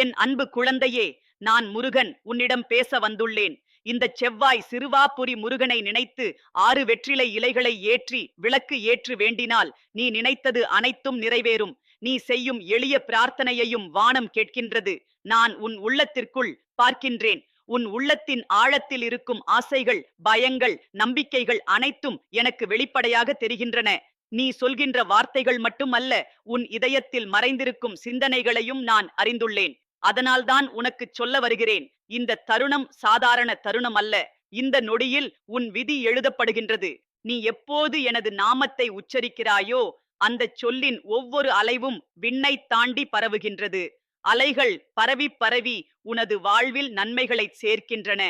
என் அன்பு குழந்தையே நான் முருகன் உன்னிடம் பேச வந்துள்ளேன். இந்த செவ்வாய் சிறுவாபுரி முருகனை நினைத்து ஆறு வெற்றிலை இலைகளை ஏற்றி விளக்கு ஏற்று வேண்டினால் நீ நினைத்தது அனைத்தும் நிறைவேறும். நீ செய்யும் எளிய பிரார்த்தனையையும் வானம் கேட்கின்றது. நான் உன் உள்ளத்திற்குள் பார்க்கின்றேன். உன் உள்ளத்தின் ஆழத்தில் இருக்கும் ஆசைகள் பயங்கள் நம்பிக்கைகள் அனைத்தும் எனக்கு வெளிப்படையாக தெரிகின்றன. நீ சொல்கின்ற வார்த்தைகள் மட்டுமல்ல உன் இதயத்தில் மறைந்திருக்கும் சிந்தனைகளையும் நான் அறிந்துள்ளேன். அதனால்தான் உனக்கு சொல்ல வருகிறேன் இந்த தருணம் சாதாரண தருணம் அல்ல இந்த நொடியில் உன் விதி எழுதப்படுகின்றது. நீ எப்போது எனது நாமத்தை உச்சரிக்கிறாயோ அந்த சொல்லின் ஒவ்வொரு அலைவும் விண்ணை தாண்டி பரவுகின்றது. அலைகள் பரவி பரவி உனது வாழ்வில் நன்மைகளை சேர்க்கின்றன.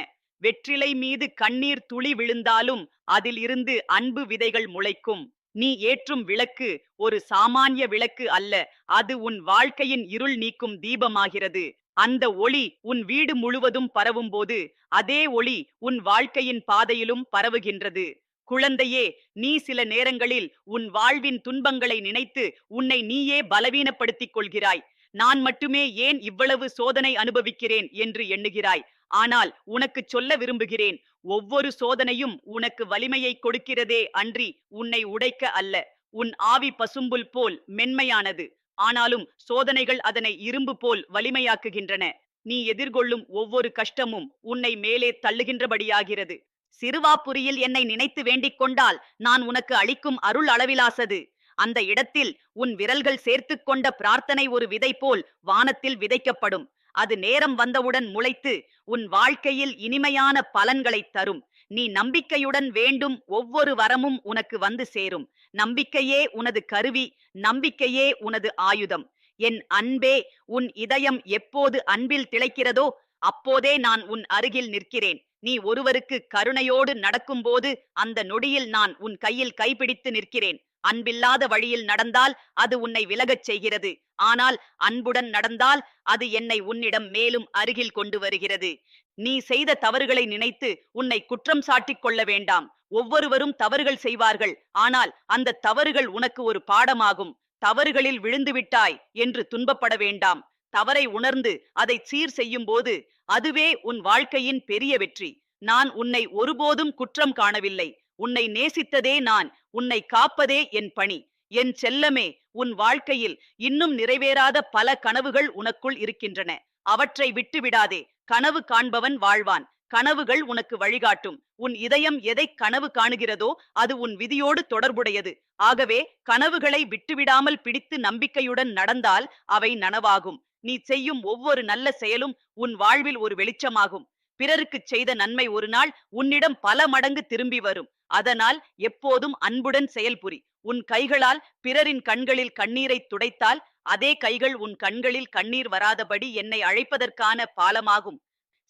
வெற்றிலை மீது கண்ணீர் துளி விழுந்தாலும் அதில் இருந்து அன்பு விதைகள் முளைக்கும். நீ ஏற்றும் விளக்கு ஒரு சாமானிய விளக்கு அல்ல. அது உன் வாழ்க்கையின் இருள் நீக்கும் தீபமாகிறது. அந்த ஒளி உன் வீடு முழுவதும் பரவும் போது அதே ஒளி உன் வாழ்க்கையின் பாதையிலும் பரவுகின்றது. குழந்தையே நீ சில நேரங்களில் உன் வாழ்வின் துன்பங்களை நினைத்து உன்னை நீயே பலவீனப்படுத்திக் கொள்கிறாய். நான் மட்டுமே ஏன் இவ்வளவு சோதனை அனுபவிக்கிறேன் என்று எண்ணுகிறாய். ஆனால் உனக்கு சொல்ல விரும்புகிறேன் ஒவ்வொரு சோதனையும் உனக்கு வலிமையை கொடுக்கிறதே அன்றி உன்னை உடைக்க அல்ல. உன் ஆவி பசும்புல் போல் மென்மையானது. ஆனாலும் சோதனைகள் அதனை இரும்பு போல் வலிமையாக்குகின்றன. நீ எதிர்கொள்ளும் ஒவ்வொரு கஷ்டமும் உன்னை மேலே தள்ளுகின்றபடியாகிறது. சிறுவாபுரியில் என்னை நினைத்து வேண்டிக் கொண்டால் நான் உனக்கு அளிக்கும் அருள் அளவிலாசது. அந்த இடத்தில் உன் விரல்கள் சேர்த்துக் கொண்ட பிரார்த்தனை ஒரு விதை போல் வானத்தில் விதைக்கப்படும். அது நேரம் வந்தவுடன் முளைத்து உன் வாழ்க்கையில் இனிமையான பலன்களைத் தரும். நீ நம்பிக்கையுடன் வேண்டும் ஒவ்வொரு வரமும் உனக்கு வந்து சேரும். நம்பிக்கையே உனது கருவி நம்பிக்கையே உனது ஆயுதம். என் அன்பே உன் இதயம் எப்போது அன்பில் திளைக்கிறதோ அப்போதே நான் உன் அருகில் நிற்கிறேன். நீ ஒருவருக்கு கருணையோடு நடக்கும்போது அந்த நொடியில் நான் உன் கையில் கைப்பிடித்து நிற்கிறேன். அன்பில்லாத வழியில் நடந்தால் அது உன்னை விலகச் செய்கிறது. ஆனால் அன்புடன் நடந்தால் அது என்னை உன்னிடம் மேலும் அருகில் கொண்டு வருகிறது. நீ செய்த தவறுகளை நினைத்து உன்னை குற்றம் சாட்டிக் கொள்ள வேண்டாம். ஒவ்வொருவரும் தவறுகள் செய்வார்கள். ஆனால் அந்த தவறுகள் உனக்கு ஒரு பாடமாகும். தவறுகளில் விழுந்துவிட்டாய் என்று துன்பப்பட வேண்டாம். தவறை உணர்ந்து அதை சீர் செய்யும் போது அதுவே உன் வாழ்க்கையின் பெரிய வெற்றி. நான் உன்னை ஒருபோதும் குற்றம் காணவில்லை. உன்னை நேசித்ததே நான். உன்னை காப்பதே என் பணி. என் செல்லமே உன் வாழ்க்கையில் இன்னும் நிறைவேறாத பல கனவுகள் உனக்குள் இருக்கின்றன. அவற்றை விட்டு விடாதே கனவு காண்பவன் வாழ்வான். கனவுகள் உனக்கு வழிகாட்டும். உன் இதயம் எதை கனவு காணுகிறதோ அது உன் விதியோடு தொடர்புடையது. ஆகவே கனவுகளை விட்டுவிடாமல் பிடித்து நம்பிக்கையுடன் நடந்தால் அவை நனவாகும். நீ செய்யும் ஒவ்வொரு நல்ல செயலும் உன் வாழ்வில் ஒரு வெளிச்சமாகும். பிறருக்கு செய்த நன்மை ஒரு நாள் உன்னிடம் பல மடங்கு திரும்பி வரும். அதனால் எப்போதும் அன்புடன் செயல்புரி உன் கைகளால் பிறரின் கண்களில் கண்ணீரை துடைத்தால் அதே கைகள் உன் கண்களில் கண்ணீர் வராதபடி என்னை அழைப்பதற்கான பாலமாகும்.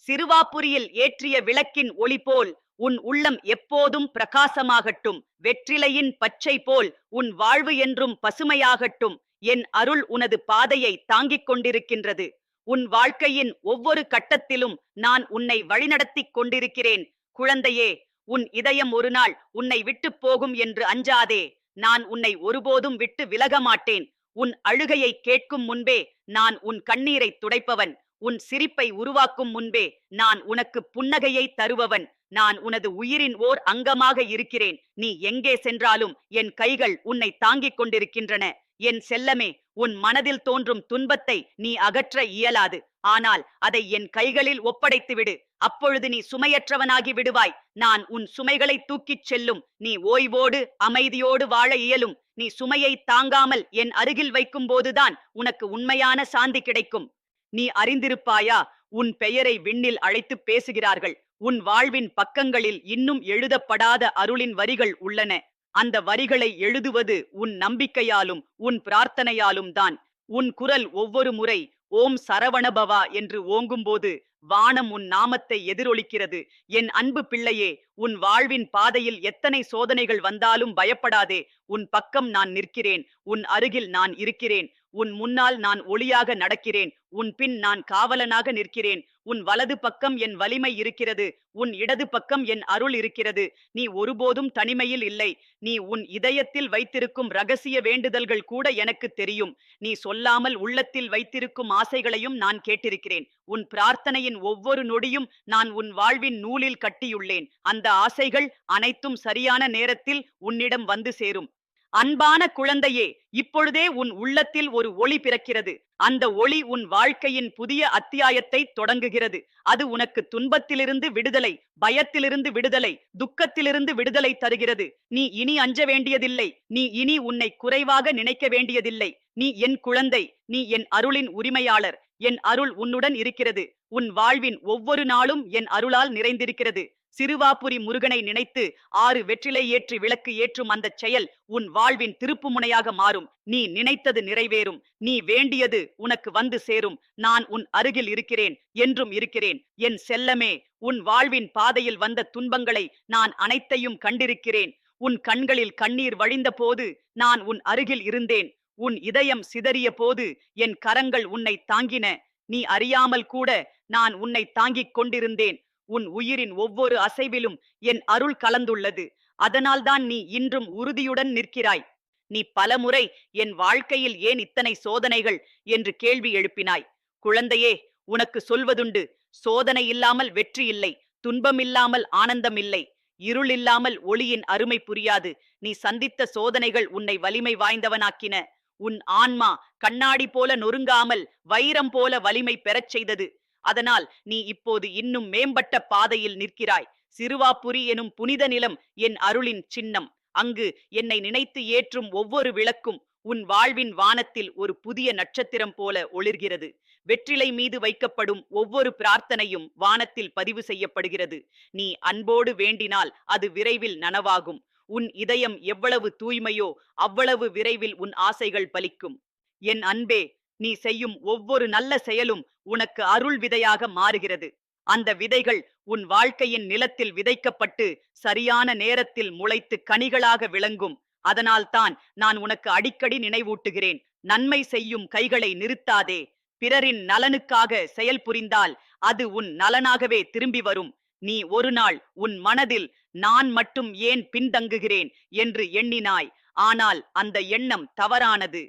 சிறுவாபுரியில் ஏற்றிய விளக்கின் ஒளி போல் உன் உள்ளம் எப்போதும் பிரகாசமாகட்டும். வெற்றிலையின் பச்சை போல் உன் வாழ்வு என்றும் பசுமையாகட்டும். என் அருள் உனது பாதையை தாங்கிக் கொண்டிருக்கின்றது. உன் வாழ்க்கையின் ஒவ்வொரு கட்டத்திலும் நான் உன்னை வழிநடத்திக் கொண்டிருக்கிறேன். குழந்தையே உன் இதயம் ஒரு நாள் உன்னை விட்டு போகும் என்று அஞ்சாதே. நான் உன்னை ஒருபோதும் விட்டு விலக மாட்டேன். உன் அழுகையை கேட்கும் முன்பே நான் உன் கண்ணீரை துடைப்பவன். உன் சிரிப்பை உருவாக்கும் முன்பே நான் உனக்கு புன்னகையை தருபவன். நான் உனது உயிரின் ஓர் அங்கமாக இருக்கிறேன். நீ எங்கே சென்றாலும் என் கைகள் உன்னை தாங்கிக் கொண்டிருக்கின்றன. என் செல்லமே உன் மனதில் தோன்றும் துன்பத்தை நீ அகற்ற இயலாது. ஆனால் அதை என் கைகளில் ஒப்படைத்து விடு. அப்பொழுது நீ சுமையற்றவனாகி விடுவாய். நான் உன் சுமைகளை தூக்கிச் செல்லும். நீ ஓய்வோடு அமைதியோடு வாழ இயலும். நீ சுமையை தாங்காமல் என் அருகில் வைக்கும் போதுதான் உனக்கு உண்மையான சாந்தி கிடைக்கும். நீ அறிந்திருப்பாயா? உன் பெயரை விண்ணில் அழைத்து பேசுகிறார்கள். உன் வாழ்வின் பக்கங்களில் இன்னும் எழுதப்படாத அருளின் வரிகள் உள்ளன. அந்த வரிகளை எழுதுவது உன் நம்பிக்கையாலும் உன் பிரார்த்தனையாலும் தான். உன் குரல் ஒவ்வொரு முறை ஓம் சரவணபவா என்று ஓங்கும்போது வானம் உன் நாமத்தை எதிரொலிக்கிறது. என் அன்பு பிள்ளையே உன் வாழ்வின் பாதையில் எத்தனை சோதனைகள் வந்தாலும் பயப்படாதே. உன் பக்கம் நான் நிற்கிறேன் உன் அருகில் நான் இருக்கிறேன். உன் முன்னால் நான் ஒளியாக நடக்கிறேன். உன் பின் நான் காவலனாக நிற்கிறேன். உன் வலது பக்கம் என் வலிமை இருக்கிறது. உன் இடது பக்கம் என் அருள் இருக்கிறது. நீ ஒருபோதும் தனிமையில் இல்லை. நீ உன் இதயத்தில் வைத்திருக்கும் ரகசிய வேண்டுதல்கள் கூட எனக்கு தெரியும். நீ சொல்லாமல் உள்ளத்தில் வைத்திருக்கும் ஆசைகளையும் நான் கேட்டிருக்கிறேன். உன் பிரார்த்தனையின் ஒவ்வொரு நொடியும் நான் உன் வாழ்வின் நூலில் கட்டியுள்ளேன். அந்த ஆசைகள் அனைத்தும் சரியான நேரத்தில் உன்னிடம் வந்து சேரும். அன்பான குழந்தையே இப்பொழுதே உன் உள்ளத்தில் ஒரு ஒளி பிறக்கிறது. அந்த ஒளி உன் வாழ்க்கையின் புதிய அத்தியாயத்தை தொடங்குகிறது. அது உனக்கு துன்பத்திலிருந்து விடுதலை பயத்திலிருந்து விடுதலை துக்கத்திலிருந்து விடுதலை தருகிறது. நீ இனி அஞ்ச வேண்டியதில்லை. நீ இனி உன்னை குறைவாக நினைக்க வேண்டியதில்லை. நீ என் குழந்தை நீ என் அருளின் உரிமையாளர். என் அருள் உன்னுடன் இருக்கிறது. உன் வாழ்வின் ஒவ்வொரு நாளும் என் அருளால் நிறைந்திருக்கிறது. சிறுவாபுரி முருகனை நினைத்து ஆறு வெற்றிலை ஏற்றி விளக்கு ஏற்றும் அந்த செயல் உன் வாழ்வின் திருப்பு முனையாக மாறும். நீ நினைத்தது நிறைவேறும். நீ வேண்டியது உனக்கு வந்து சேரும். நான் உன் அருகில் இருக்கிறேன். என்றும் இருக்கிறேன். என் செல்லமே உன் வாழ்வின் பாதையில் வந்த துன்பங்களை நான் அனைத்தையும் கண்டிருக்கிறேன். உன் கண்களில் கண்ணீர் வழிந்த போது நான் உன் அருகில் இருந்தேன். உன் இதயம் சிதறிய போது என் கரங்கள் உன்னை தாங்கின. நீ அறியாமல் கூட நான் உன்னை தாங்கிக் கொண்டிருந்தேன். உன் உயிரின் ஒவ்வொரு அசைவிலும் என் அருள் கலந்துள்ளது. அதனால்தான் நீ இன்றும் உறுதியுடன் நிற்கிறாய். நீ பலமுறை என் வாழ்க்கையில் ஏன் இத்தனை சோதனைகள்? என்று கேள்வி எழுப்பினாய். குழந்தையே உனக்கு சொல்வதுண்டு. சோதனை இல்லாமல் வெற்றி இல்லை. துன்பம் இல்லாமல் ஆனந்தம் இல்லை. இருள் இல்லாமல் ஒளியின் அருமை புரியாது. நீ சந்தித்த சோதனைகள் உன்னை வலிமை வாய்ந்தவனாக்கின. உன் ஆன்மா கண்ணாடி போல நொறுங்காமல் வைரம் போல வலிமை பெறச் செய்தது. அதனால் நீ இப்போது இன்னும் மேம்பட்ட பாதையில் நிற்கிறாய். சிறுவாபுரி எனும் புனித நிலம் என் அருளின் சின்னம். அங்கு என்னை நினைத்து ஏற்றும் ஒவ்வொரு விளக்கும் உன் வாழ்வின் வானத்தில் ஒரு புதிய நட்சத்திரம் போல ஒளிர்கிறது. வெற்றிலை மீது வைக்கப்படும் ஒவ்வொரு பிரார்த்தனையும் வானத்தில் பதிவு செய்யப்படுகிறது. நீ அன்போடு வேண்டினால் அது விரைவில் நனவாகும். உன் இதயம் எவ்வளவு தூய்மையோ அவ்வளவு விரைவில் உன் ஆசைகள் பலிக்கும். என் அன்பே நீ செய்யும் ஒவ்வொரு நல்ல செயலும் உனக்கு அருள் விதையாக மாறுகிறது. அந்த விதைகள் உன் வாழ்க்கையின் நிலத்தில் விதைக்கப்பட்டு சரியான நேரத்தில் முளைத்து கனிகளாக விளங்கும். அதனால்தான் நான் உனக்கு அடிக்கடி நினைவூட்டுகிறேன். நன்மை செய்யும் கைகளை நிறுத்தாதே. பிறரின் நலனுக்காக செயல் புரிந்தால் அது உன் நலனாகவே திரும்பி வரும். நீ ஒரு நாள் உன் மனதில் நான் மட்டும் ஏன் பின்தங்குகிறேன் என்று எண்ணினாய். ஆனால் அந்த எண்ணம் தவறானது.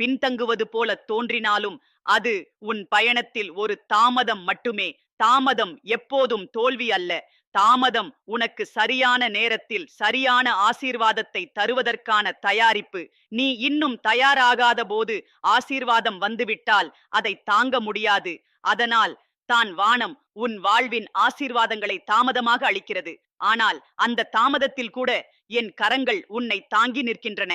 பின்தங்குவது போல தோன்றினாலும் அது உன் பயணத்தில் ஒரு தாமதம் மட்டுமே. தாமதம் எப்போதும் தோல்வி அல்ல. தாமதம் உனக்கு சரியான நேரத்தில் சரியான ஆசீர்வாதத்தை தருவதற்கான தயாரிப்பு. நீ இன்னும் தயாராகாத போது ஆசீர்வாதம் வந்துவிட்டால் அதை தாங்க முடியாது. அதனால் தான் வானம் உன் வாழ்வின் ஆசீர்வாதங்களை தாமதமாக அளிக்கிறது. ஆனால் அந்த தாமதத்தில் கூட என் கரங்கள் உன்னை தாங்கி நிற்கின்றன.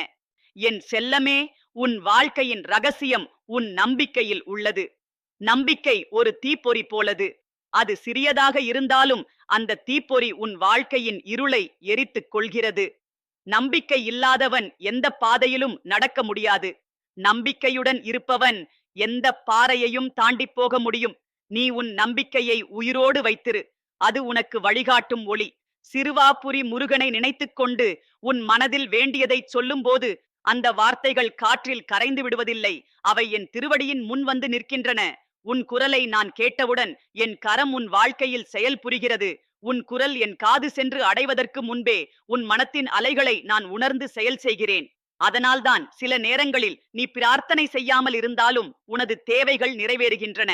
என் செல்லமே உன் வாழ்க்கையின் ரகசியம் உன் நம்பிக்கையில் உள்ளது. நம்பிக்கை ஒரு தீப்பொறி போலது. அது சிறியதாக இருந்தாலும் அந்த தீப்பொறி உன் வாழ்க்கையின் இருளை எரித்துக் கொள்கிறது. நம்பிக்கை இல்லாதவன் எந்த பாதையிலும் நடக்க முடியாது. நம்பிக்கையுடன் இருப்பவன் எந்த பாறையையும் தாண்டி போக முடியும். நீ உன் நம்பிக்கையை உயிரோடு வைத்திரு. அது உனக்கு வழிகாட்டும் ஒளி. சிறுவாபுரி முருகனை நினைத்துக்கொண்டு உன் மனதில் வேண்டியதை சொல்லும்போது அந்த வார்த்தைகள் காற்றில் கரைந்து விடுவதில்லை. அவை என் திருவடியின் முன் வந்து நிற்கின்றன. உன் குரலை நான் கேட்டவுடன் என் கரம் உன் வாழ்க்கையில் செயல் புரிகிறது. உன் குரல் என் காது சென்று அடைவதற்கு முன்பே உன் மனத்தின் அலைகளை நான் உணர்ந்து செயல் செய்கிறேன். அதனால்தான் சில நேரங்களில் நீ பிரார்த்தனை செய்யாமல் இருந்தாலும் உனது தேவைகள் நிறைவேறுகின்றன.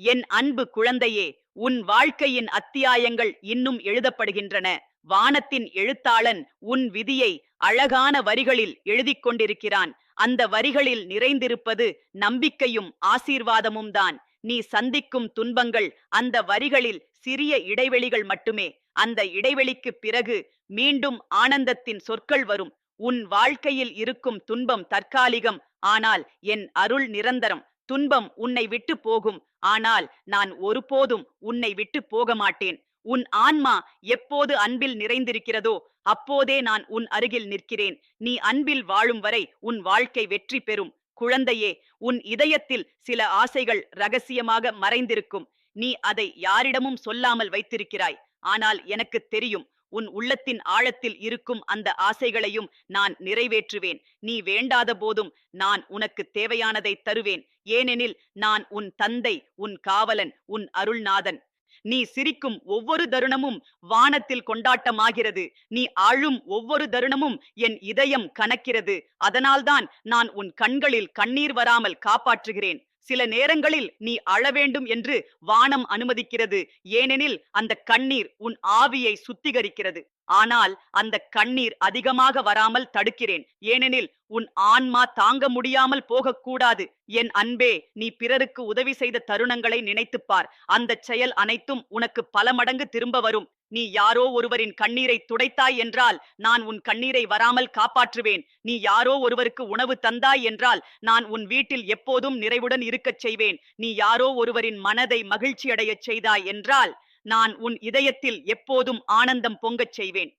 என் அன்பு குழந்தையே உன் வாழ்க்கையின் அத்தியாயங்கள் இன்னும் எழுதப்படுகின்றன. வானத்தின் எழுத்தாளன் உன் விதியை அழகான வரிகளில் எழுதிக் கொண்டிருக்கிறான். அந்த வரிகளில் நிறைந்திருப்பது நம்பிக்கையும் ஆசீர்வாதமும் தான். நீ சந்திக்கும் துன்பங்கள் அந்த வரிகளில் சிறிய இடைவெளிகள் மட்டுமே. அந்த இடைவெளிக்கு பிறகு மீண்டும் ஆனந்தத்தின் சொற்கள் வரும். உன் வாழ்க்கையில் இருக்கும் துன்பம் தற்காலிகம் ஆனால் என் அருள் நிரந்தரம். துன்பம் உன்னை விட்டு போகும் ஆனால் நான் ஒருபோதும் உன்னை விட்டு போக மாட்டேன் உன் ஆன்மா எப்போது அன்பில் நிறைந்திருக்கிறதோ அப்போதே நான் உன் அருகில் நிற்கிறேன். நீ அன்பில் வாழும் வரை உன் வாழ்க்கை வெற்றி பெறும். குழந்தையே உன் இதயத்தில் சில ஆசைகள் ரகசியமாக மறைந்திருக்கும். நீ அதை யாரிடமும் சொல்லாமல் வைத்திருக்கிறாய். ஆனால் எனக்கு தெரியும் உன் உள்ளத்தின் ஆழத்தில் இருக்கும் அந்த ஆசைகளையும் நான் நிறைவேற்றுவேன். நீ வேண்டாத போதும் நான் உனக்கு தேவையானதை தருவேன். ஏனெனில் நான் உன் தந்தை உன் காவலன் உன் அருள்நாதன். நீ சிரிக்கும் ஒவ்வொரு தருணமும் வானத்தில் கொண்டாட்டமாகிறது. நீ அழும் ஒவ்வொரு தருணமும் என் இதயம் கனக்கிறது. அதனால்தான் நான் உன் கண்களில் கண்ணீர் வராமல் காப்பாற்றுகிறேன். சில நேரங்களில் நீ அழ வேண்டும் என்று வானம் அனுமதிக்கிறது. ஏனெனில் அந்த கண்ணீர் உன் ஆவியை சுத்திகரிக்கிறது. ஆனால் அந்த கண்ணீர் அதிகமாக வராமல் தடுக்கிறேன். ஏனெனில் உன் ஆன்மா தாங்க முடியாமல் போகக்கூடாது. என் அன்பே நீ பிறருக்கு உதவி செய்த தருணங்களை நினைத்துப்பார் அந்த செயல் அனைத்தும் உனக்கு பல மடங்கு திரும்ப வரும். நீ யாரோ ஒருவரின் கண்ணீரை துடைத்தாய் என்றால் நான் உன் கண்ணீரை வராமல் காப்பாற்றுவேன். நீ யாரோ ஒருவருக்கு உணவு தந்தாய் என்றால் நான் உன் வீட்டில் எப்போதும் நிறைவுடன் இருக்கச் செய்வேன். நீ யாரோ ஒருவரின் மனதை மகிழ்ச்சி அடையச் செய்தாய் என்றால் நான் உன் இதயத்தில் எப்போதும் ஆனந்தம் பொங்கச் செய்வேன்.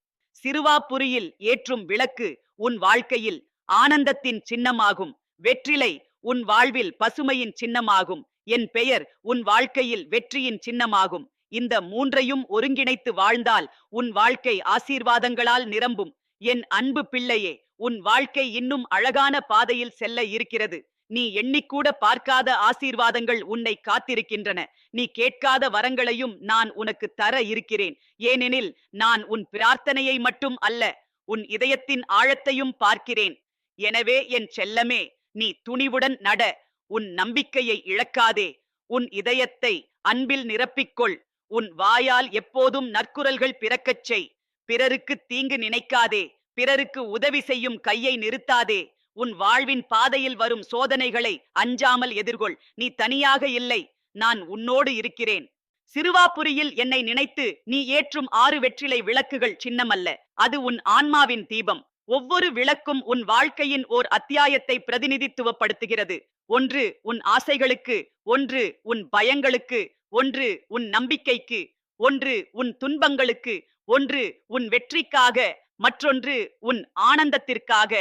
சிறுவாபுரியில் ஏற்றும் விளக்கு உன் வாழ்க்கையில் ஆனந்தத்தின் சின்னமாகும். வெற்றிலை உன் வாழ்வில் பசுமையின் சின்னமாகும். என் பெயர் உன் வாழ்க்கையில் வெற்றியின் சின்னமாகும். இந்த மூன்றையும் ஒருங்கிணைத்து வாழ்ந்தால் உன் வாழ்க்கை ஆசீர்வாதங்களால் நிரம்பும். என் அன்பு பிள்ளையே உன் வாழ்க்கை இன்னும் அழகான பாதையில் செல்ல இருக்கிறது. நீ எண்ணிக்கூட பார்க்காத ஆசீர்வாதங்கள் உன்னை காத்திருக்கின்றன. நீ கேட்காத வரங்களையும் நான் உனக்கு தர இருக்கிறேன். ஏனெனில் நான் உன் பிரார்த்தனையை மட்டும் அல்ல உன் இதயத்தின் ஆழத்தையும் பார்க்கிறேன். எனவே என் செல்லமே நீ துணிவுடன் நட உன் நம்பிக்கையை இழக்காதே. உன் இதயத்தை அன்பில் நிரப்பிக்கொள். உன் வாயால் எப்போதும் நற்குரல்கள் பிறக்கச் செய். பிறருக்கு தீங்கு நினைக்காதே. பிறருக்கு உதவி செய்யும் கையை நிறுத்தாதே. உன் வாழ்வின் பாதையில் வரும் சோதனைகளை அஞ்சாமல் எதிர்கொள். நீ தனியாக இல்லை. நான் உன்னோடு இருக்கிறேன். சிறுவாபுரியில் என்னை நினைத்து நீ ஏற்றும் ஆறு வெற்றிலை விளக்குகள் சின்னமல்ல. அது உன் ஆன்மாவின் தீபம். ஒவ்வொரு விளக்கும் உன் வாழ்க்கையின் ஓர் அத்தியாயத்தை பிரதிநிதித்துவப்படுத்துகிறது. ஒன்று உன் ஆசைகளுக்கு ஒன்று உன் பயங்களுக்கு ஒன்று உன் நம்பிக்கைக்கு ஒன்று உன் துன்பங்களுக்கு ஒன்று உன் வெற்றிக்காக மற்றொன்று உன் ஆனந்தத்திற்காக.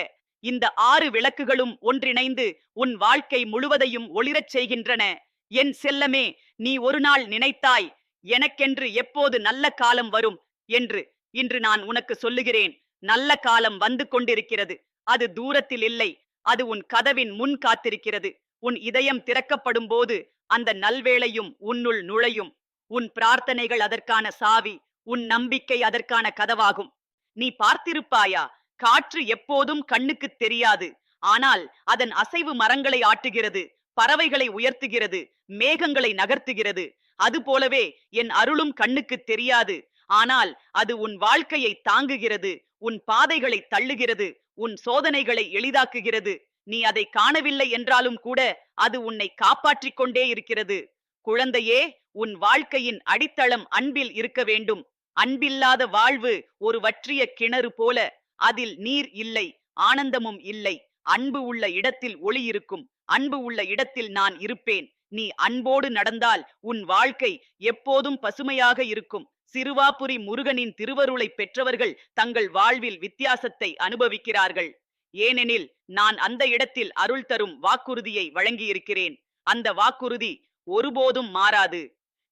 இந்த ஆறு விளக்குகளும் ஒன்றிணைந்து உன் வாழ்க்கை முழுவதையும் ஒளிரச் செய்கின்றன. என் செல்லமே நீ ஒரு நாள் நினைத்தாய் எனக்கென்று எப்போது நல்ல காலம் வரும் என்று இன்று நான் உனக்கு சொல்லுகிறேன். நல்ல காலம் வந்து கொண்டிருக்கிறது. அது தூரத்தில் இல்லை. அது உன் கதவின் முன் காத்திருக்கிறது. உன் இதயம் திறக்கப்படும் போது அந்த நல்வேளையும் உன்னுள் நுழையும். உன் பிரார்த்தனைகள் அதற்கான சாவி உன் நம்பிக்கை அதற்கான கதவாகும். நீ பார்த்திருப்பாயா? காற்று எப்போதும் கண்ணுக்கு தெரியாது. ஆனால் அதன் அசைவு மரங்களை ஆட்டுகிறது பறவைகளை உயர்த்துகிறது மேகங்களை நகர்த்துகிறது. அது போலவே என் அருளும் கண்ணுக்கு தெரியாது. ஆனால் அது உன் வாழ்க்கையை தாங்குகிறது உன் பாதைகளை தள்ளுகிறது உன் சோதனைகளை எளிதாக்குகிறது. நீ அதை காணவில்லை என்றாலும் கூட அது உன்னை காப்பாற்றிக் கொண்டே இருக்கிறது. குழந்தையே உன் வாழ்க்கையின் அடித்தளம் அன்பில் இருக்க வேண்டும். அன்பில்லாத வாழ்வு ஒரு வற்றிய கிணறு போல அதில் நீர் இல்லை ஆனந்தமும் இல்லை. அன்பு உள்ள இடத்தில் ஒளி இருக்கும். அன்பு உள்ள இடத்தில் நான் இருப்பேன். நீ அன்போடு நடந்தால் உன் வாழ்க்கை எப்போதும் பசுமையாக இருக்கும். சிறுவாபுரி முருகனின் திருவருளை பெற்றவர்கள் தங்கள் வாழ்வில் வித்தியாசத்தை அனுபவிக்கிறார்கள். ஏனெனில் நான் அந்த இடத்தில் அருள் தரும் வாக்குறுதியை வழங்கியிருக்கிறேன். அந்த வாக்குறுதி ஒருபோதும் மாறாது.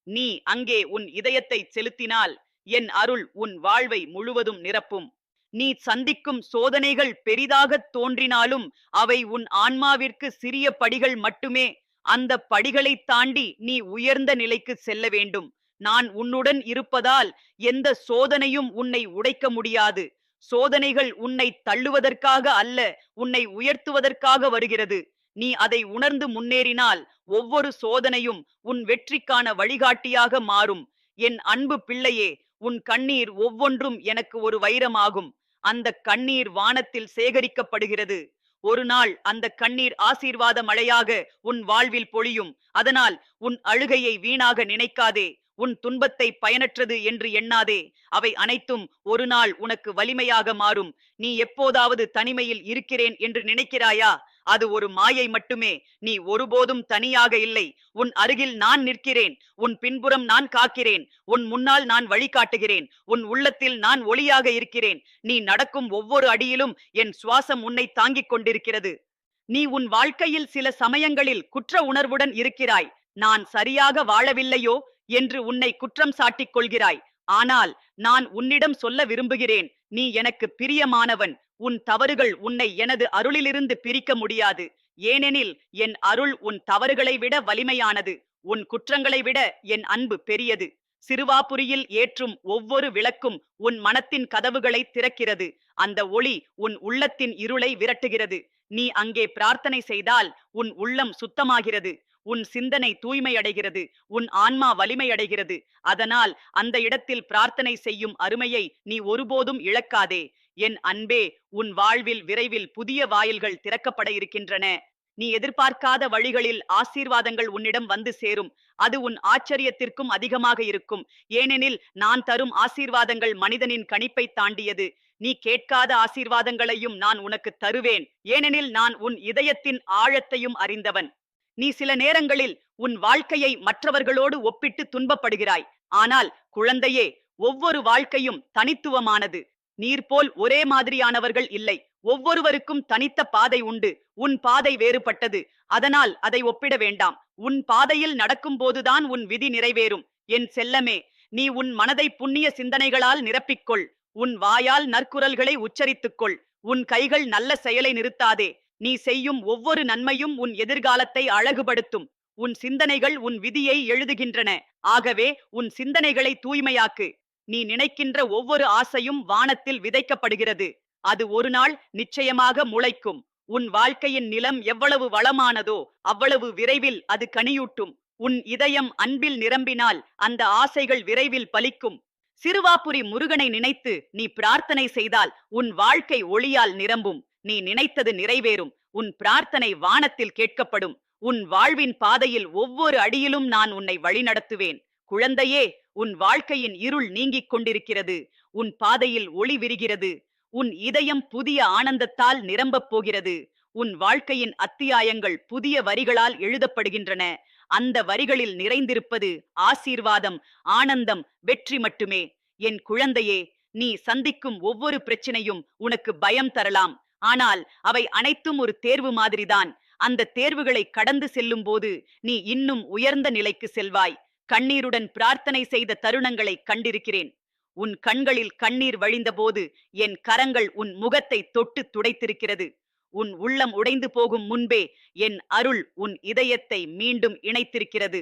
நீ அங்கே உன் இதயத்தை செலுத்தினால் என் அருள் உன் வாழ்வை முழுவதும் நிரப்பும். நீ சந்திக்கும் சோதனைகள் பெரிதாகத் தோன்றினாலும் அவை உன் ஆன்மாவிற்கு சிறிய படிகள் மட்டுமே. அந்த படிகளை தாண்டி நீ உயர்ந்த நிலைக்கு செல்ல வேண்டும். நான் உன்னுடன் இருப்பதால் எந்த சோதனையும் உன்னை உடைக்க முடியாது. சோதனைகள் உன்னை தள்ளுவதற்காக அல்ல உன்னை உயர்த்துவதற்காக வருகிறது. நீ அதை உணர்ந்து முன்னேறினால் ஒவ்வொரு சோதனையும் உன் வெற்றிக்கான வழிகாட்டியாக மாறும். என் அன்பு பிள்ளையே உன் கண்ணீர் ஒவ்வொன்றும் எனக்கு ஒரு வைரமாகும். அந்த கண்ணீர் வானத்தில் சேகரிக்கப்படுகிறது. ஒரு நாள் அந்த கண்ணீர் ஆசீர்வாத மழையாக உன் வாழ்வில் பொழியும். அதனால் உன் அழுகையை வீணாக நினைக்காதே. உன் துன்பத்தை பயனற்றது என்று எண்ணாதே. அவை அனைத்தும் ஒரு நாள் உனக்கு வலிமையாக மாறும். நீ எப்போதாவது தனிமையில் இருக்கிறேன் என்று நினைக்கிறாயா? அது ஒரு மாயை மட்டுமே. நீ ஒருபோதும் தனியாக இல்லை. உன் அருகில் நான் நிற்கிறேன். உன் பின்புறம் நான் காக்கிறேன். உன் முன்னால் நான் வழிகாட்டுகிறேன் உன் உள்ளத்தில் நான் ஒளியாக இருக்கிறேன். நீ நடக்கும் ஒவ்வொரு அடியிலும் என் சுவாசம் உன்னை தாங்கிக் கொண்டிருக்கிறது. நீ உன் வாழ்க்கையில் சில சமயங்களில் குற்ற உணர்வுடன் இருக்கிறாய். நான் சரியாக வாழவில்லையோ என்று உன்னை குற்றம் சாட்டிக் கொள்கிறாய். ஆனால் நான் உன்னிடம் சொல்ல விரும்புகிறேன். நீ எனக்கு பிரியமானவன். உன் தவறுகள் உன்னை எனது அருளிலிருந்து பிரிக்க முடியாது. ஏனெனில் என் அருள் உன் தவறுகளை விட வலிமையானது. உன் குற்றங்களை விட என் அன்பு பெரியது. சிறுவாபுரியில் ஏற்றும் ஒவ்வொரு விளக்கும் உன் மனத்தின் கதவுகளை திறக்கிறது. அந்த ஒளி உன் உள்ளத்தின் இருளை விரட்டுகிறது. நீ அங்கே பிரார்த்தனை செய்தால் உன் உள்ளம் சுத்தமாகிறது. உன் சிந்தனை தூய்மையடைகிறது. உன் ஆன்மா வலிமையடைகிறது. அதனால் அந்த இடத்தில் பிரார்த்தனை செய்யும் அருமையை நீ ஒருபோதும் இழக்காதே. என் அன்பே உன் வாழ்வில் விரைவில் புதிய வாயில்கள் திறக்கப்பட இருக்கின்றன. நீ எதிர்பார்க்காத வழிகளில் ஆசீர்வாதங்கள் உன்னிடம் வந்து சேரும். அது உன் ஆச்சரியத்திற்கும் அதிகமாக இருக்கும். ஏனெனில் நான் தரும் ஆசீர்வாதங்கள் மனிதனின் கணிப்பை தாண்டியது. நீ கேட்காத ஆசீர்வாதங்களையும் நான் உனக்கு தருவேன். ஏனெனில் நான் உன் இதயத்தின் ஆழத்தையும் அறிந்தவன். நீ சில நேரங்களில் உன் வாழ்க்கையை மற்றவர்களோடு ஒப்பிட்டு துன்பப்படுகிறாய். ஆனால் குழந்தையே ஒவ்வொரு வாழ்க்கையும் தனித்துவமானது. நீர் போல் ஒரே மாதிரியானவர்கள் இல்லை. ஒவ்வொருவருக்கும் தனித்த பாதை உண்டு. உன் பாதை வேறுபட்டது. அதனால் அதை ஒப்பிட வேண்டாம். உன் பாதையில் நடக்கும்போதுதான் உன் விதி நிறைவேறும். என் செல்லமே நீ உன் மனதை புண்ணிய சிந்தனைகளால் நிரப்பிக்கொள். உன் வாயால் நற்குரல்களை உச்சரித்துக்கொள். உன் கைகள் நல்ல செயலை நிறுத்தாதே. நீ செய்யும் ஒவ்வொரு நன்மையும் உன் எதிர்காலத்தை அழகுபடுத்தும். உன் சிந்தனைகள் உன் விதியை எழுதுகின்றன. ஆகவே உன் சிந்தனைகளை தூய்மையாக்கு. நீ நினைக்கின்ற ஒவ்வொரு ஆசையும் வானத்தில் விதைக்கப்படுகிறது. அது ஒரு நாள் நிச்சயமாக முளைக்கும். உன் வாழ்க்கையின் நிலம் எவ்வளவு வளமானதோ அவ்வளவு விரைவில் அது கனியூட்டும். உன் இதயம் அன்பில் நிரம்பினால் அந்த ஆசைகள் விரைவில் பலிக்கும். சிறுவாபுரி முருகனை நினைத்து நீ பிரார்த்தனை செய்தால் உன் வாழ்க்கை ஒளியால் நிரம்பும். நீ நினைத்தது நிறைவேறும். உன் பிரார்த்தனை வானத்தில் கேட்கப்படும். உன் வாழ்வின் பாதையில் ஒவ்வொரு அடியிலும் நான் உன்னை வழிநடத்துவேன். குழந்தையே உன் வாழ்க்கையின் இருள் நீங்கிக் கொண்டிருக்கிறது. உன் பாதையில் ஒளி விரிகிறது. உன் இதயம் புதிய ஆனந்தத்தால் நிரம்பப் போகிறது. உன் வாழ்க்கையின் அத்தியாயங்கள் புதிய வரிகளால் எழுதப்படுகின்றன. அந்த வரிகளில் நிறைந்திருப்பது ஆசீர்வாதம் ஆனந்தம் வெற்றி மட்டுமே. என் குழந்தையே நீ சந்திக்கும் ஒவ்வொரு பிரச்சனையும் உனக்கு பயம் தரலாம். ஆனால் அவை அனைத்தும் ஒரு தேர்வு மாதிரிதான். அந்த தேர்வுகளை கடந்து செல்லும் போது நீ இன்னும் உயர்ந்த நிலைக்கு செல்வாய். கண்ணீருடன் பிரார்த்தனை செய்த தருணங்களை கண்டிருக்கிறேன். உன் கண்களில் கண்ணீர் வழிந்தபோது என் கரங்கள் உன் முகத்தை தொட்டு துடைத்திருக்கிறது. உன் உள்ளம் உடைந்து போகும் முன்பே என் அருள் உன் இதயத்தை மீண்டும் இணைத்திருக்கிறது.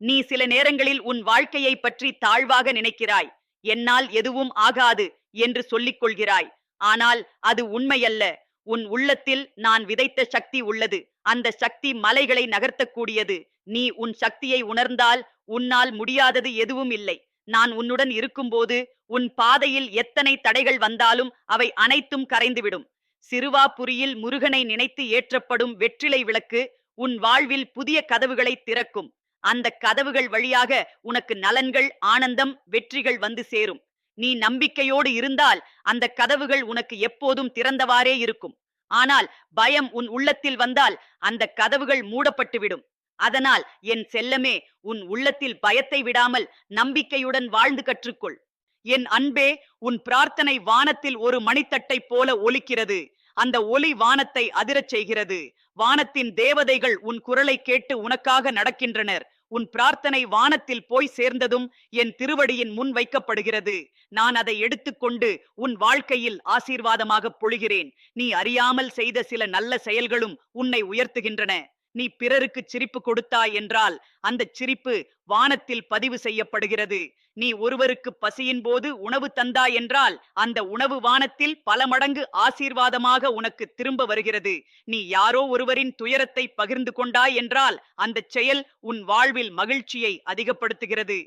நீ சில நேரங்களில் உன் வாழ்க்கையை பற்றி தாழ்வாக நினைக்கிறாய். என்னால் எதுவும் ஆகாது என்று சொல்லிக் கொள்கிறாய். ஆனால் அது உண்மையல்ல. உன் உள்ளத்தில் நான் விதைத்த சக்தி உள்ளது. அந்த சக்தி மலைகளை நகர்த்தக்கூடியது. நீ உன் சக்தியை உணர்ந்தால் உன்னால் முடியாதது எதுவும் இல்லை. நான் உன்னுடன் இருக்கும்போது உன் பாதையில் எத்தனை தடைகள் வந்தாலும் அவை அனைத்தும் கரைந்துவிடும். சிறுவாபுரியில் முருகனை நினைத்து ஏற்றப்படும் வெற்றிலை விளக்கு உன் வாழ்வில் புதிய கதவுகளை திறக்கும். அந்த கதவுகள் வழியாக உனக்கு நலன்கள் ஆனந்தம் வெற்றிகள் வந்து சேரும். நீ நம்பிக்கையோடு இருந்தால் அந்த கதவுகள் உனக்கு எப்போதும் திறந்தவாறே இருக்கும். ஆனால் பயம் உன் உள்ளத்தில் வந்தால் அந்த கதவுகள் மூடப்பட்டுவிடும். அதனால் என் செல்லமே உன் உள்ளத்தில் பயத்தை விடாமல் நம்பிக்கையுடன் வாழ்ந்து கற்றுக்கொள். என் அன்பே உன் பிரார்த்தனை வானத்தில் ஒரு மணித்தட்டை போல ஒலிக்கிறது. அந்த ஒலி வானத்தை அதிரச் செய்கிறது. வானத்தின் தேவதைகள் உன் குரலை கேட்டு உனக்காக நடக்கின்றனர். உன் பிரார்த்தனை வானத்தில் போய் சேர்ந்ததும் என் திருவடியின் முன் வைக்கப்படுகிறது. நான் அதை எடுத்துக்கொண்டு உன் வாழ்க்கையில் ஆசீர்வாதமாக பொழிகிறேன். நீ அறியாமல் செய்த சில நல்ல செயல்களும் உன்னை உயர்த்துகின்றன. நீ பிறருக்கு சிரிப்பு கொடுத்தாய் என்றால் அந்த சிரிப்பு வானத்தில் பதிவு செய்யப்படுகிறது. நீ ஒருவருக்கு பசியின் போது உணவு தந்தாய் என்றால் அந்த உணவு வானத்தில் பல மடங்கு ஆசீர்வாதமாக உனக்கு திரும்ப வருகிறது. நீ யாரோ ஒருவரின் துயரத்தை பகிர்ந்து கொண்டாய் என்றால் அந்த செயல் உன் வாழ்வில் மகிழ்ச்சியை அதிகப்படுத்துகிறது.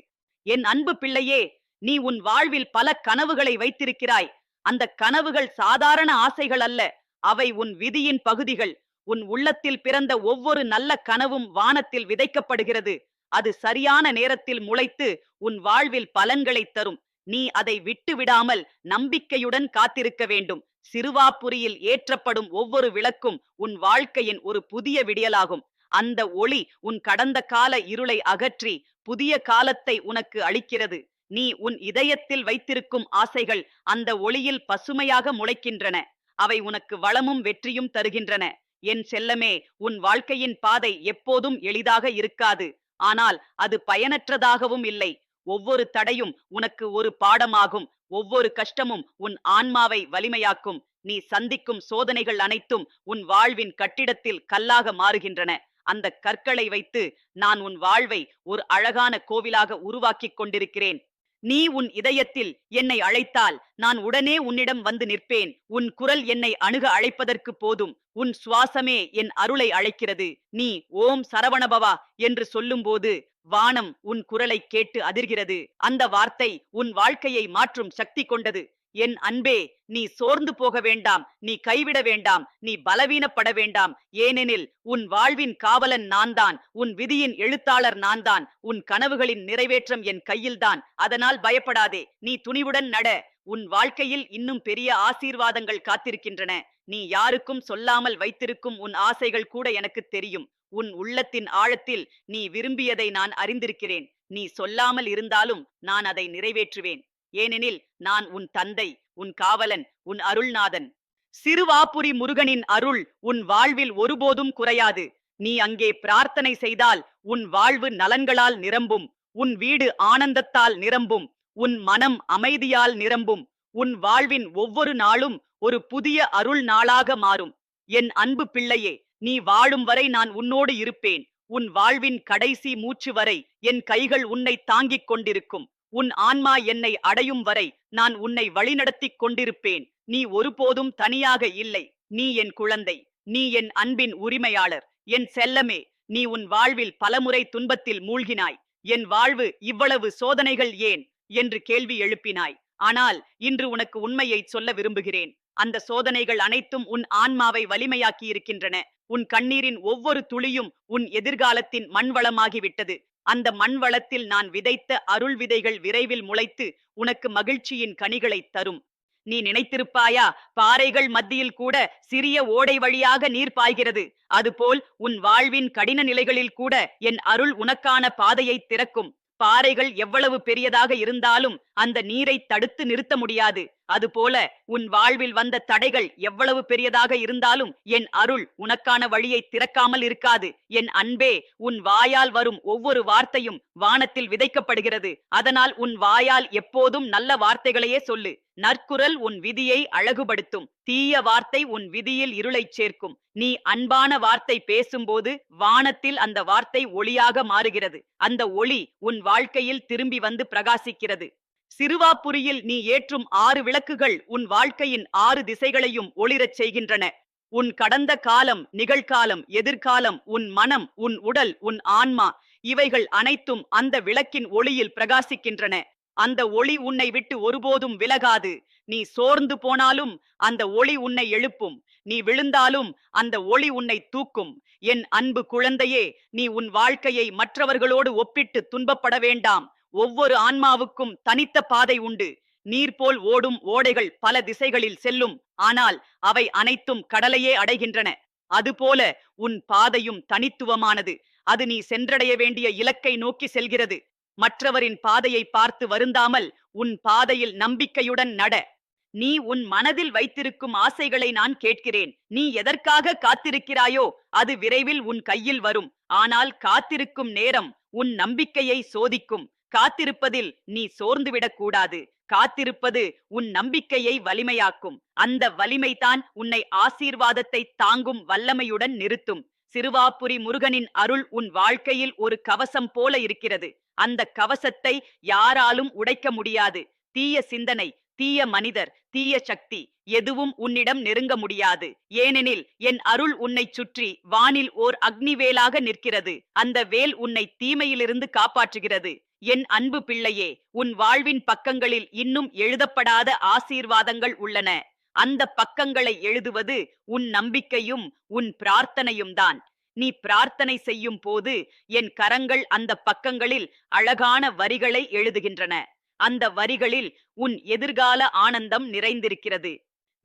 என் அன்பு பிள்ளையே நீ உன் வாழ்வில் பல கனவுகளை வைத்திருக்கிறாய். அந்த கனவுகள் சாதாரண ஆசைகள் அல்ல அவை உன் விதியின் பகுதிகள். உன் உள்ளத்தில் பிறந்த ஒவ்வொரு நல்ல கனவும் வானத்தில் விதைக்கப்படுகிறது. அது சரியான நேரத்தில் முளைத்து உன் வாழ்வில் பலன்களை தரும். நீ அதை விட்டு விடாமல் நம்பிக்கையுடன் காத்திருக்க வேண்டும். சிறுவாப்புரியில் ஏற்றப்படும் ஒவ்வொரு விளக்கும் உன் வாழ்க்கையின் ஒரு புதிய விடியலாகும். அந்த ஒளி உன் கடந்த கால இருளை அகற்றி புதிய காலத்தை உனக்கு அளிக்கிறது. நீ உன் இதயத்தில் வைத்திருக்கும் ஆசைகள் அந்த ஒளியில் பசுமையாக முளைக்கின்றன. அவை உனக்கு வளமும் வெற்றியும் தருகின்றன. என் செல்லமே உன் வாழ்க்கையின் பாதை எப்போதும் எளிதாக இருக்காது. ஆனால் அது பயனற்றதாகவும் இல்லை. ஒவ்வொரு தடையும் உனக்கு ஒரு பாடமாகும். ஒவ்வொரு கஷ்டமும் உன் ஆன்மாவை வலிமையாக்கும். நீ சந்திக்கும் சோதனைகள் அனைத்தும் உன் வாழ்வின் கட்டிடத்தில் கல்லாக மாறுகின்றன. அந்த கற்களை வைத்து நான் உன் வாழ்வை ஒரு அழகான கோவிலாக உருவாக்கிக் கொண்டிருக்கிறேன். நீ உன் இதயத்தில் என்னை அழைத்தால் நான் உடனே உன்னிடம் வந்து நிற்பேன். உன் குரல் என்னை அணுக அழைப்பதற்கு போதும். உன் சுவாசமே என் அருளை அழைக்கிறது. நீ ஓம் சரவணபவா என்று சொல்லும்போது வானம் உன் குரலை கேட்டு அதிர்கிறது. அந்த வார்த்தை உன் வாழ்க்கையை மாற்றும் சக்தி கொண்டது. என் அன்பே நீ சோர்ந்து போக வேண்டாம் நீ கைவிட வேண்டாம் நீ பலவீனப்பட வேண்டாம். ஏனெனில் உன் வாழ்வின் காவலன் நான்தான் உன் விதியின் எழுத்தாளர் நான்தான் உன் கனவுகளின் நிறைவேற்றம் என் கையில்தான். அதனால் பயப்படாதே நீ துணிவுடன் நட. உன் வாழ்க்கையில் இன்னும் பெரிய ஆசீர்வாதங்கள் காத்திருக்கின்றன. நீ யாருக்கும் சொல்லாமல் வைத்திருக்கும் உன் ஆசைகள் கூட எனக்கு தெரியும். உன் உள்ளத்தின் ஆழத்தில் நீ விரும்பியதை நான் அறிந்திருக்கிறேன். நீ சொல்லாமல் இருந்தாலும் நான் அதை நிறைவேற்றுவேன். ஏனெனில் நான் உன் தந்தை உன் காவலன் உன் அருள்நாதன். சிறுவாபுரி முருகனின் அருள் உன் வாழ்வில் ஒருபோதும் குறையாது. நீ அங்கே பிரார்த்தனை செய்தால் உன் வாழ்வு நலன்களால் நிரம்பும். உன் வீடு ஆனந்தத்தால் நிரம்பும். உன் மனம் அமைதியால் நிரம்பும். உன் வாழ்வின் ஒவ்வொரு நாளும் ஒரு புதிய அருள் நாளாக மாறும். என் அன்பு பிள்ளையே நீ வாழும் வரை நான் உன்னோடு இருப்பேன். உன் வாழ்வின் கடைசி மூச்சு வரை என் கைகள் உன்னை தாங்கிக் கொண்டிருக்கும். உன் ஆன்மா என்னை அடையும் வரை நான் உன்னை வழிநடத்திக் கொண்டிருப்பேன். நீ ஒருபோதும் தனியாக இல்லை. நீ என் குழந்தை. நீ என் அன்பின் உரிமையாளர். என் செல்லமே நீ உன் வாழ்வில் பலமுறை துன்பத்தில் மூழ்கினாய். என் வாழ்வு இவ்வளவு சோதனைகள் ஏன்? என்று கேள்வி எழுப்பினாய். ஆனால் இன்று உனக்கு உண்மையை சொல்ல விரும்புகிறேன். அந்த சோதனைகள் அனைத்தும் உன் ஆன்மாவை வலிமையாக்கி இருக்கின்றன உன் கண்ணீரின் ஒவ்வொரு துளியும் உன் எதிர்காலத்தின் மண்வளமாகிவிட்டது. அந்த மண் வளத்தில் நான் விதைத்த அருள் விதைகள் விரைவில் முளைத்து உனக்கு மகிழ்ச்சியின் கனிகளை தரும். நீ நினைத்திருப்பாயா? பாறைகள் மத்தியில் கூட சிறிய ஓடை வழியாக நீர் பாய்கிறது. அதுபோல் உன் வாழ்வின் கடின நிலைகளில் கூட என் அருள் உனக்கான பாதையை திறக்கும். பாறைகள் எவ்வளவு பெரியதாக இருந்தாலும் அந்த நீரை தடுத்து நிறுத்த முடியாது. அதுபோல உன் வாழ்வில் வந்த தடைகள் எவ்வளவு பெரியதாக இருந்தாலும் என் அருள் உனக்கான வழியை திறக்காமல் இருக்காது. என் அன்பே உன் வாயால் வரும் ஒவ்வொரு வார்த்தையும் வானத்தில் விதைக்கப்படுகிறது. அதனால் உன் வாயால் எப்போதும் நல்ல வார்த்தைகளையே சொல்லு. நற்குரல் உன் விதியை அழகுபடுத்தும். தீய வார்த்தை உன் விதியில் இருளைச் சேர்க்கும். நீ அன்பான வார்த்தை பேசும்போது வானத்தில் அந்த வார்த்தை ஒளியாக மாறுகிறது. அந்த ஒளி உன் வாழ்க்கையில் திரும்பி வந்து பிரகாசிக்கிறது. சிறுவாப்புரியில் நீ ஏற்றும் ஆறு விளக்குகள் உன் வாழ்க்கையின் ஆறு திசைகளையும் ஒளிரச் செய்கின்றன. உன் கடந்த காலம் நிகழ்காலம் எதிர்காலம் உன் மனம் உன் உடல் உன் ஆன்மா இவைகள் அனைத்தும் அந்த விளக்கின் ஒளியில் பிரகாசிக்கின்றன. அந்த ஒளி உன்னை விட்டு ஒருபோதும் விலகாது. நீ சோர்ந்து போனாலும் அந்த ஒளி உன்னை எழுப்பும். நீ விழுந்தாலும் அந்த ஒளி உன்னை தூக்கும். என் அன்பு குழந்தையே நீ உன் வாழ்க்கையை மற்றவர்களோடு ஒப்பிட்டு துன்பப்பட வேண்டாம். ஒவ்வொரு ஆன்மாவுக்கும் தனித்த பாதை உண்டு. நீர் போல் ஓடும் ஓடைகள் பல திசைகளில் செல்லும். ஆனால் அவை அனைத்தும் கடலையே அடைகின்றன. அதுபோல உன் பாதையும் தனித்துவமானது. அது நீ சென்றடைய வேண்டிய இலக்கை நோக்கி செல்கிறது. மற்றவரின் பாதையை பார்த்து வருந்தாமல் உன் பாதையில் நம்பிக்கையுடன் நட. நீ உன் மனதில் வைத்திருக்கும் ஆசைகளை நான் கேட்கிறேன். நீ எதற்காக காத்திருக்கிறாயோ அது விரைவில் உன் கையில் வரும். ஆனால் காத்திருக்கும் நேரம் உன் நம்பிக்கையை சோதிக்கும். காத்திருப்பதில் நீ சோர்ந்துவிடக் கூடாது. காத்திருப்பது உன் நம்பிக்கையை வலிமையாக்கும். அந்த வலிமைதான் உன்னை ஆசீர்வாதத்தை தாங்கும் வல்லமையுடன் நிறுத்தும். சிறுவாபுரி முருகனின் அருள் உன் வாழ்க்கையில் ஒரு கவசம் போல இருக்கிறது. அந்த கவசத்தை யாராலும் உடைக்க முடியாது. தீய சிந்தனை தீய மனிதர் தீய சக்தி எதுவும் உன்னிடம் நெருங்க முடியாது. ஏனெனில் என் அருள் உன்னை சுற்றி வானில் ஓர் அக்னிவேலாக நிற்கிறது. அந்த வேல் உன்னை தீமையிலிருந்து காப்பாற்றுகிறது. என் அன்பு பிள்ளையே உன் வாழ்வின் பக்கங்களில் இன்னும் எழுதப்படாத ஆசீர்வாதங்கள் உள்ளன. அந்த பக்கங்களை எழுதுவது உன் நம்பிக்கையும் உன் பிரார்த்தனையும் தான் நீ பிரார்த்தனை செய்யும் போது என் கரங்கள் அந்த பக்கங்களில் அழகான வரிகளை எழுதுகின்றன. அந்த வரிகளில் உன் எதிர்கால ஆனந்தம் நிறைந்திருக்கிறது.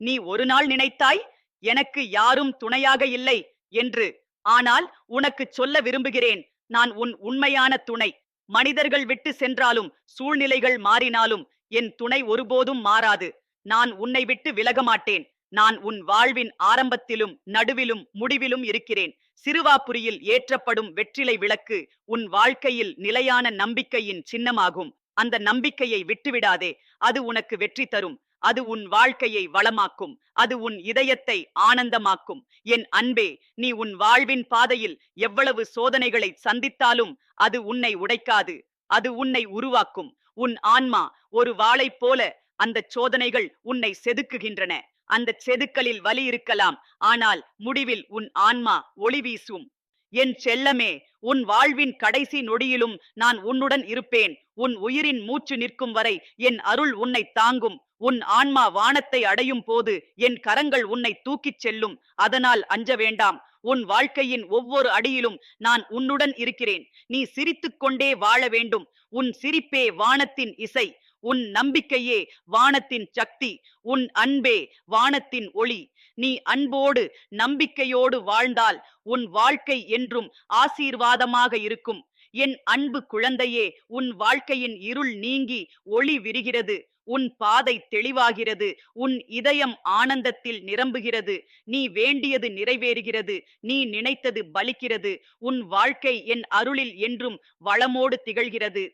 நீ ஒரு நாள் நினைத்தாய் எனக்கு யாரும் துணையாக இல்லை என்று. ஆனால் உனக்கு சொல்ல விரும்புகிறேன் நான் உன் உண்மையான துணை. மனிதர்கள் விட்டு சென்றாலும் சூழ்நிலைகள் மாறினாலும் என் துணை ஒருபோதும் மாறாது. நான் உன்னை விட்டு விலக மாட்டேன் நான் உன் வாழ்வின் ஆரம்பத்திலும் நடுவிலும் முடிவிலும் இருக்கிறேன். சிறுவாபுரியில் ஏற்றப்படும் வெற்றிலை விளக்கு உன் வாழ்க்கையில் நிலையான நம்பிக்கையின் சின்னமாகும். அந்த நம்பிக்கையை விட்டுவிடாதே. அது உனக்கு வெற்றி தரும். அது உன் வாழ்க்கையை வளமாக்கும். அது உன் இதயத்தை ஆனந்தமாக்கும். என் அன்பே நீ உன் வாழ்வின் பாதையில் எவ்வளவு சோதனைகளை சந்தித்தாலும் அது உன்னை உடைக்காது. அது உன்னை உருவாக்கும். உன் ஆன்மா ஒரு வாளைப் போல அந்த சோதனைகள் உன்னை செதுக்குகின்றன. அந்த செதுக்கலில் வலி இருக்கலாம். ஆனால் முடிவில் உன் ஆன்மா ஒளி வீசும். என் செல்லமே உன் வாழ்வின் கடைசி நொடியிலும் நான் உன்னுடன் இருப்பேன். உன் உயிரின் மூச்சு நிற்கும் வரை என் அருள் உன்னை தாங்கும். உன் ஆன்மா வானத்தை அடையும் போது என் கரங்கள் உன்னை தூக்கிச் செல்லும். அதனால் அஞ்ச வேண்டாம். உன் வாழ்க்கையின் ஒவ்வொரு அடியிலும் நான் உன்னுடன் இருக்கிறேன். நீ சிரித்துக்கொண்டே வாழ வேண்டும். உன் சிரிப்பே வானத்தின் இசை. உன் நம்பிக்கையே வானத்தின் சக்தி உன் அன்பே வானத்தின் ஒளி. நீ அன்போடு நம்பிக்கையோடு வாழ்ந்தால் உன் வாழ்க்கை என்றும் ஆசீர்வாதமாக இருக்கும். என் அன்பு குழந்தையே உன் வாழ்க்கையின் இருள் நீங்கி ஒளி விரிகிறது. உன் பாதை தெளிவாகிறது. உன் இதயம் ஆனந்தத்தில் நிரம்புகிறது. நீ வேண்டியது நிறைவேறுகிறது. நீ நினைத்தது பலிக்கிறது. உன் வாழ்க்கை என் அருளில் என்றும் வளமோடு திகழ்கிறது.